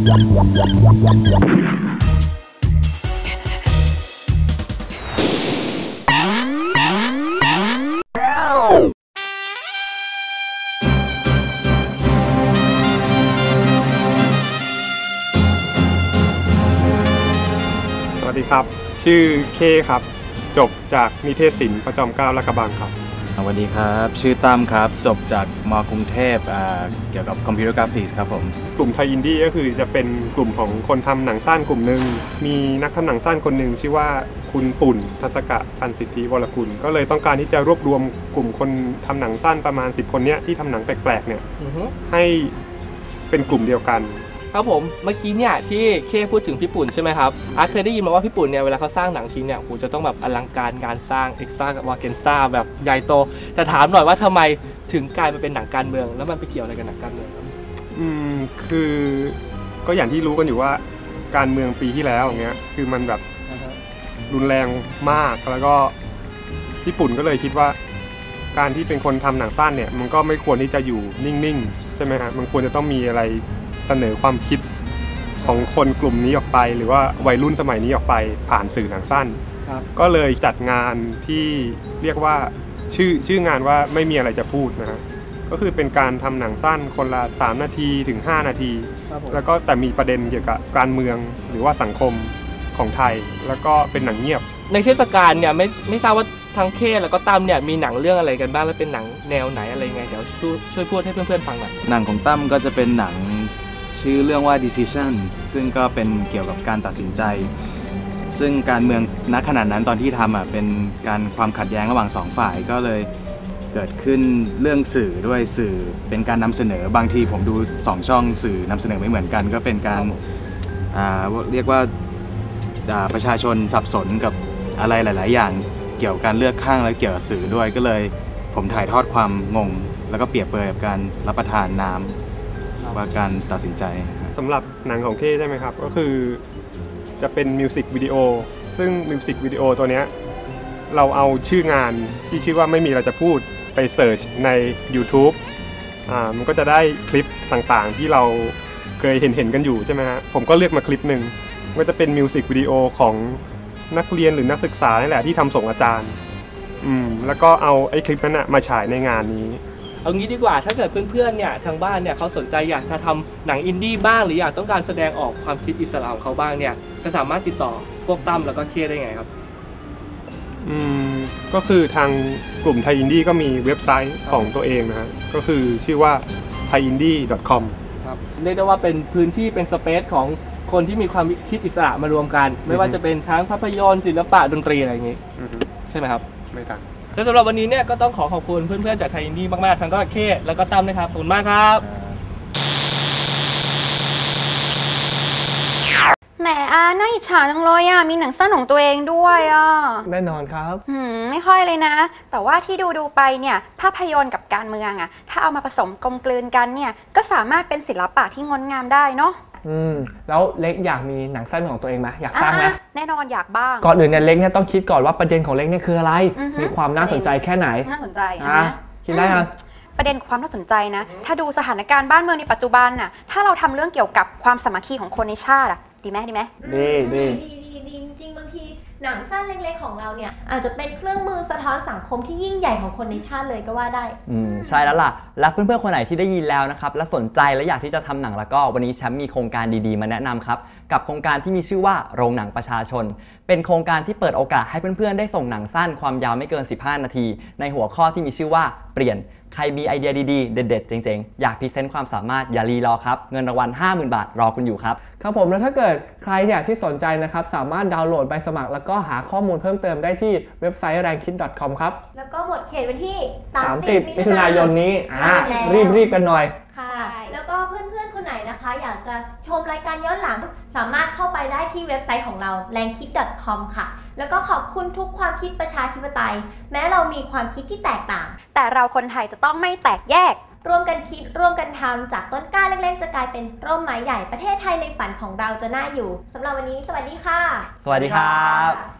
สวัสดีครับ ชื่อเคครับ จบจากนิเทศศิลป์ประจอมเกล้าลาดกระบังครับ สวัสดีครับ ชื่อตั้มครับ จบจากมกรุงเทพอ่าเกี่ยวกับคอมพิวเตอร์กราฟิกส์ครับผม กลุ่มไทยอินดี้ก็คือจะเป็นกลุ่มของคนทำหนังสั้นกลุ่มหนึ่งมีนักทำหนังสั้นคนหนึ่งชื่อว่าคุณปุ่นทัศกะพันสิทธิวรกุลก็เลยต้องการที่จะรวบรวมกลุ่มคนทำหนังสั้นประมาณ 10 คนเนี้ยที่ทำหนังแปลกๆเนี่ยอือฮึให้เป็นกลุ่มเดียวกัน ครับผมเมื่อกี้เนี่ยที่เคพูดถึงพี่ปุ่นใช่ไหมครับอาร์ตเคยได้ยินมาว่าพี่ปุ่นเนี่ยเวลาเขาสร้างหนังทีเนี่ยโหจะต้องแบบอลังการงานสร้างเอ็กซ์ตร้ากับวาเกนซ่าแบบใหญ่โตแต่ถามหน่อยว่าทำไมถึงกลายมาเป็นหนังการเมือง แล้วมันไปเกี่ยวอะไรกับหนังการเมืองครับอืมคือก็อย่างที่รู้กันอยู่ว่าการเมืองปีที่แล้วอย่างเงี้ยคือมันแบบรุนแรงมากแล้วก็ญี่ปุ่นก็เลยคิดว่า การที่เป็นคนทำหนังสั้นเนี่ยมันก็ไม่ควรที่จะอยู่นิ่งๆ ใช่ไหมฮะมันควรจะต้องมีอะไร เสนอความคิดของคนกลุ่มนี้ออกไป หรือว่าวัยรุ่นสมัยนี้ออกไปผ่านสื่อหนังสั้น ครับก็เลยจัดงานที่เรียกว่าชื่อชื่องานว่าไม่มีอะไรจะพูดนะฮะก็คือเป็นการทำหนังสั้นคนละ 3 นาทีถึง 5 นาที ครับผมแล้วก็แต่มีประเด็นเกี่ยวกับการเมืองหรือว่าสังคมของไทย แล้วก็เป็นหนังเงียบ ในเทศกาลเนี่ยไม่ไม่ทราบว่าทั้งเคแล้วก็ตั้มเนี่ยมีหนังเรื่องอะไรกันบ้างแล้วเป็นหนังแนวไหนอะไรยังไงเดี๋ยวช่วยช่วยพูดให้เพื่อนๆฟังหน่อยหนังของตั้มก็จะเป็นหนัง ชื่อเรื่องว่า decision ซึ่งก็เป็นเกี่ยวกับการตัดสินใจ ซึ่งการเมืองณขณะนั้นตอนที่ทำอะเป็นการความขัดแย้งระหว่างสองฝ่ายก็เลยเกิดขึ้นเรื่องสื่อด้วยสื่อเป็นการนำเสนอบางทีผมดูสองช่องสื่อนำเสนอไม่เหมือนกัน ก็เป็นการอ่าเรียกว่าอ่าประชาชนสับสนกับอะไรหลาย ๆ อย่างเกี่ยวกับการเลือกข้างและเกี่ยวกับสื่อด้วยก็เลย ผมถ่ายทอดความงง แล้วก็เปรียบเปรยกับการรับประทานน้ำ ว่าการตัดสินใจครับสำหรับหนังของเคใช่ไหมครับ ก็คือจะเป็นมิวสิกวิดีโอซึ่งมิวสิกวิดีโอตัวเนี้ยเราเอาชื่องานที่ชื่อว่าไม่มีอะไรจะพูดไปเสิร์ชใน YouTube อ่ามันก็จะได้คลิปต่างๆ ที่เราเคยเห็นเห็นๆกันอยู่ใช่ไหมฮะผมก็เลือกมาคลิปหนึ่งก็จะเป็นมิวสิกวิดีโอของนักเรียนหรือนักศึกษานี่แหละที่ทำส่งอาจารย์อืมแล้วก็เอาไอ้คลิปนั้นนะมาฉายในงานนี้ เอางี้ดีกว่าถ้าเกิดเพื่อนๆเนี่ยทางบ้านเนี่ยเขาสนใจอยากจะทำหนังอินดี้บ้างหรืออยากต้องการแสดงออกความคิดอิสระของเขาบ้างเนี่ยจะสามารถติดต่อพวกตั้มแล้วก็เคได้ไงครับอืมก็คือทางกลุ่มไทยอินดี้ก็มีเว็บไซต์ของตัวเองนะฮะก็คือชื่อว่า thaiindie.com ครับเรียกได้ว่าเป็นพื้นที่เป็นสเปซของคนที่มีความคิดอิสระมารวมกัน ไม่ว่าจะเป็นทั้งภาพยนตร์ศิลปะดนตรีอะไรอย่างนี้อือฮึใช่ไหมครับ ไม่ต่าง และสำหรับวันนี้เนี่ยก็ต้องขอขอบคุณเพื่อนๆจากไทยอินดี้มากๆทั้งก็เคแล้วก็ตั้มนะครับขอบคุณมากครับ แหมอาน่าอิจฉาจังเลยอะ มีหนังสั้นของตัวเองด้วยอะแน่นอนครับ หืม ไม่ค่อยเลยนะ แต่ว่าที่ดูดูๆไปเนี่ย ภาพยนตร์กับการเมืองอะ ถ้าเอามาผสมกลมกลืนกันเนี่ย ก็สามารถเป็นศิลปะที่งดงามได้เนาะ อืมแล้วเล็กอยากมีหนังสั้นของตัวเองไหมอยากสร้างไหมอะแน่นอนอยากบ้าง ก่อนอื่นเนี่ยเล็กเนี่ยต้องคิดก่อนว่าประเด็นของเล็กเนี่ยคืออะไร อือฮึ มีความน่าสนใจแค่ไหนน่าสนใจอะนะ คิดได้ยัง ประเด็นความน่าสนใจนะ ถ้าดูสถานการณ์บ้านเมืองในปัจจุบันน่ะ ถ้าเราทำเรื่องเกี่ยวกับความสามัคคีของคนในชาติอะดีไหมดีไหม ดีดีดีดีดีจริงๆบางที หนังสั้นเล็กๆของเราเนี่ยอาจจะเป็นเครื่องมือสะท้อนสังคมที่ยิ่งใหญ่ของคนในชาติเลยก็ว่าได้ อืมใช่แล้วล่ะ และเพื่อนๆคนไหนที่ได้ยินแล้วนะครับ และสนใจและอยากที่จะทำหนังแล้วก็วันนี้แชมป์มีโครงการดีๆ มาแนะนำครับ กับโครงการที่มีชื่อว่าโรงหนังประชาชน เป็นโครงการที่เปิดโอกาสให้เพื่อนๆได้ส่งหนังสั้นความยาวไม่เกิน 15 นาที ในหัวข้อที่มีชื่อว่าเปลี่ยน ใครมีไอเดียดีๆ เด็ดๆ เจ๋งๆ อยากพรีเซนต์ความสามารถอย่ารีรอครับ เงินรางวัล 50,000 บาทรอคุณอยู่ครับ ครับผมแล้วถ้าเกิดใครเนี่ยที่สนใจนะครับ สามารถดาวน์โหลดใบสมัคร แล้วก็หาข้อมูลเพิ่มเติมได้ที่เว็บไซต์ rankit.com ครับ แล้วก็หมดเขตวันที่ 30 30มิถุนายนนี้อ่าใช่แล้วรีบรีบๆกันหน่อย ค่ะ แล้วก็เพื่อนๆ คนไหนนะคะ อยากจะชมรายการย้อนหลัง สามารถเข้าไปได้ที่เว็บไซต์ของเรา r a n k i t c o m ค่ะ แล้วก็ขอบคุณทุกความคิดประชาธิปไตย แม้เรามีความคิดที่แตกต่าง แต่เราคนไทยจะต้องไม่แตกแยก ร่วมกันคิดร่วมกันทำจากต้นกล้าเล็กๆ จะกลายเป็นร่มไม้ใหญ่ประเทศไทยในฝันของเราจะน่าอยู่สำหรับวันนี้ สวัสดีค่ะ สวัสดีครับ